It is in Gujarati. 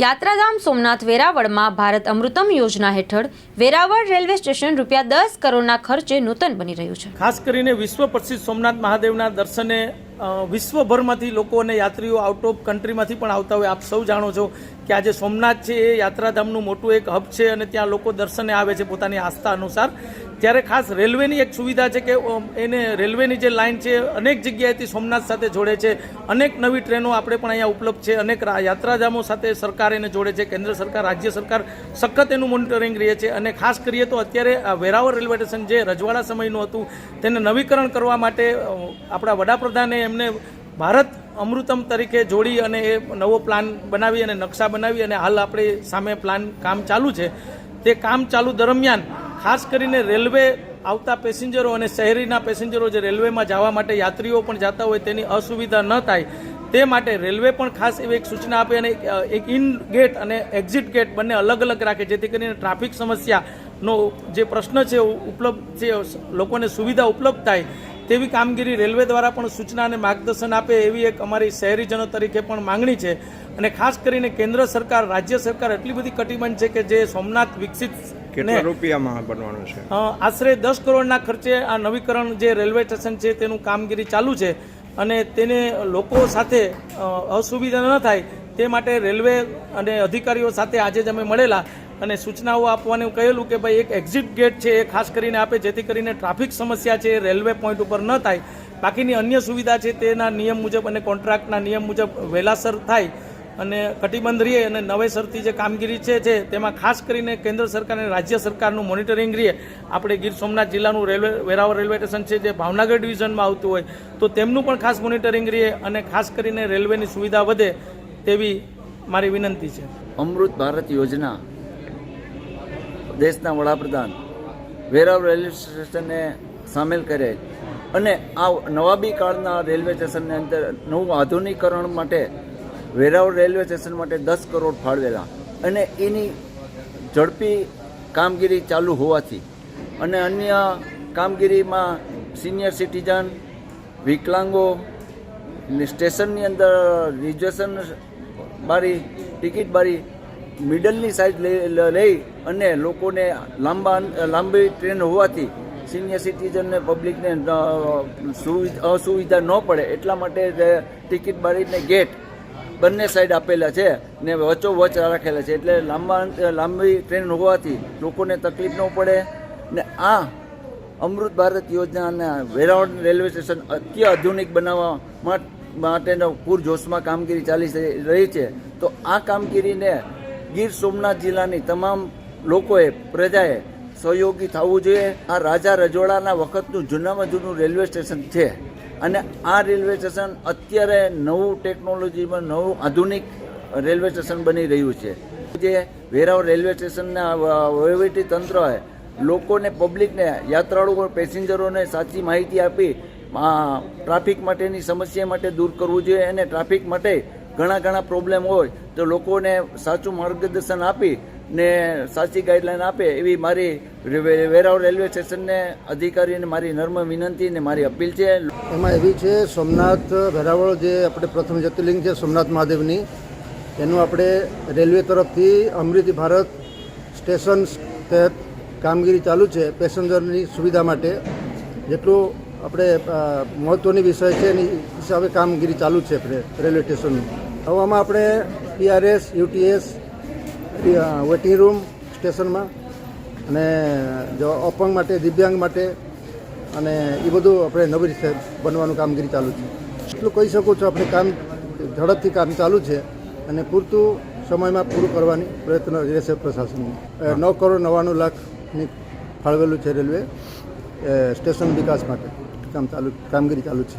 યાત્રાધામ સોમનાથ વેરાવળમાં ભારત અમૃતમ યોજના હેઠળ વેરાવળ રેલવે સ્ટેશન રૂપિયા દસ કરોડના ખર્ચે નૂતન બની રહ્યું છે. ખાસ કરીને વિશ્વ પ્રસિદ્ધ સોમનાથ મહાદેવના દર્શને વિશ્વભરમાંથી લોકો અને યાત્રીઓ આઉટ ઓફ કન્ટ્રીમાંથી પણ આવતા હોય. આપ સૌ જાણો છો કે આજે સોમનાથ છે એ યાત્રાધામનું મોટું એક હબ છે અને ત્યાં લોકો દર્શને આવે છે પોતાની આસ્થા અનુસાર. ત્યારે ખાસ રેલવેની એક સુવિધા છે કે એને રેલવેની જે લાઇન છે, અનેક જગ્યાએથી સોમનાથ સાથે જોડે છે. અનેક નવી ટ્રેનો આપણે પણ અહીંયા ઉપલબ્ધ છે. અનેક યાત્રાધામો સાથે સરકાર એને જોડે છે. કેન્દ્ર સરકાર, રાજ્ય સરકાર સખત એનું મોનિટરિંગ રહે છે. અને ખાસ કરીએ તો અત્યારે વેરાવળ રેલવે સ્ટેશન જે રજવાડા સમયનું હતું, તેને નવીકરણ કરવા માટે આપણા વડાપ્રધાને એમને ભારત અમૃતમ તરીકે જોડી અને એ નવો પ્લાન બનાવી અને નકશા બનાવી અને હાલ આપણે સામે પ્લાન કામ ચાલુ છે. તે કામ ચાલુ દરમિયાન ખાસ કરીને રેલવે આવતા પેસેન્જરો અને શહેરીના પેસેન્જરો જે રેલવેમાં જવા માટે યાત્રીઓ પણ જતા હોય તેની અસુવિધા ન થાય તે માટે રેલવે પણ ખાસ એવી એક સૂચના આપે અને એક, ઇન ગેટ અને એક્ઝિટ ગેટ બંને અલગ અલગ રાખે જેથી કરીને ટ્રાફિક સમસ્યાનો જે પ્રશ્ન છે ઉપલબ્ધ છે લોકોને સુવિધા ઉપલબ્ધ થાય તેવી કામગીરી રેલવે દ્વારા પણ સૂચના અને માર્ગદર્શન આપે એવી એક અમારી શહેરીજનો તરીકે પણ માંગણી છે. અને ખાસ કરીને કેન્દ્ર સરકાર રાજ્ય સરકાર એટલી બધી કટિબંધ છે કે જે સોમનાથ વિકસિત કેટલા રૂપિયામાં બનવાનું છે? આશરે દસ કરોડના ખર્ચે આ નવીકરણ જે રેલવે સ્ટેશન છે તેનું કામગીરી ચાલુ છે અને તેને લોકો સાથે અસુવિધા ન થાય તે માટે રેલવે અને અધિકારીઓ સાથે આજે જ અમે મળેલા અને સૂચનાઓ આપવાનું કહેલું કે ભાઈ એક એક્ઝિટ ગેટ છે એ ખાસ કરીને આપે જેથી કરીને ટ્રાફિક સમસ્યા છે એ રેલવે પોઈન્ટ ઉપર ન થાય. બાકીની અન્ય સુવિધા છે તેના નિયમ મુજબ અને કોન્ટ્રાક્ટના નિયમ મુજબ વહેલાસર થાય. અને કટિબંધ રહીએ અને નવેસરથી જે કામગીરી છે, જે તેમાં ખાસ કરીને કેન્દ્ર સરકાર અને રાજ્ય સરકારનું મોનિટરિંગ રહીએ આપણે ગીર સોમનાથ જિલ્લાનું રેલવે, વેરાવળ રેલવે સ્ટેશન છે, જે ભાવનગર ડિવિઝનમાં આવતું હોય, તો તેમનું પણ ખાસ મોનિટરિંગ રહીએ અને ખાસ કરીને રેલવેની સુવિધા વધે તેવી મારી વિનંતી છે. અમૃત ભારત યોજના દેશના વડાપ્રધાન વેરાવળ રેલવે સ્ટેશનને સામેલ કરે અને આ નવાબી કાળના રેલવે સ્ટેશનની અંદર નવું આધુનિકરણ માટે વેરાવળ રેલવે સ્ટેશન માટે દસ કરોડ ફાળવેલા અને એની ઝડપી કામગીરી ચાલુ હોવાથી અને અન્ય કામગીરીમાં સિનિયર સિટીઝન, વિકલાંગો સ્ટેશનની અંદર રિઝર્વેશન બારી, ટિકિટ બારી મિડલની સાઈડ લઈ અને લોકોને લાંબા લાંબી ટ્રેન હોવાથી સિનિયર સિટીઝનને પબ્લિકને અસુવિધા ન પડે એટલા માટે ટિકિટ બારીને ગેટ બંને સાઈડ આપેલા છે ને વચ્ચો વચ રાખેલા છે. એટલે લાંબા લાંબી ટ્રેન હોવાથી લોકોને તકલીફ ન પડે ને આ અમૃત ભારત યોજનાના વેરાવળ રેલવે સ્ટેશન અત્યાધુનિક બનાવવા માટેનો પૂરજોશમાં કામગીરી ચાલી રહી છે. તો આ કામગીરીને ગીર સોમનાથ જિલ્લાની તમામ લોકોએ, પ્રજાએ સહયોગી થવું જોઈએ. આ રાજા રજોડાના વખતનું જૂનામાં જૂનું રેલવે સ્ટેશન છે. અને આ રેલવે સ્ટેશન અત્યારે નવું ટેકનોલોજીમાં નવું આધુનિક રેલવે સ્ટેશન બની રહ્યું છે. જે વેરાવ રેલવે સ્ટેશનના વહીવટી તંત્રએ લોકોને, પબ્લિકને યાત્રાળુઓ પેસેન્જરોને સાચી માહિતી આપી ટ્રાફિક માટેની સમસ્યા માટે દૂર કરવું જોઈએ અને ટ્રાફિક માટે ઘણા ઘણા પ્રોબ્લેમ હોય તો લોકોને સાચું માર્ગદર્શન આપી ને સાચી ગાઈડલાઈન આપે એવી મારી વેરાવ રેલવે સ્ટેશનને અધિકારીને મારી નર્મ વિનંતી ને મારી અપીલ છે. એમાં એવી છે, સોમનાથ વેરાવળ જે આપણે પ્રથમ જ્યોતિર્લિંગ છે, સોમનાથ મહાદેવની, એનું આપણે રેલવે તરફથી અમૃતિ ભારત સ્ટેશન તહેત કામગીરી ચાલુ છે પેસેન્જરની સુવિધા માટે. જેટલું આપણે મહત્ત્વની વિષય છે, એની હિસાબે કામગીરી ચાલુ છે આપણે રેલવે સ્ટેશનનું હવે આપણે પીઆરએસ યુટીએસ વેટિંગ રૂમ સ્ટેશનમાં અને જો અપંગ માટે, દિવ્યાંગ માટે અને એ બધું આપણે નવી રીતે બનવાનું કામગીરી ચાલુ છે. એટલું કહી શકું છું આપણે કામ ઝડપથી કામ ચાલુ છે અને પૂરતું સમયમાં પૂરું કરવાની પ્રયત્ન રહેશે પ્રશાસનનું. નવ કરોડ નવ્વાણું લાખની ફાળવેલું છે રેલવે સ્ટેશન વિકાસ માટે કામ ચાલુ, કામગીરી ચાલુ છે.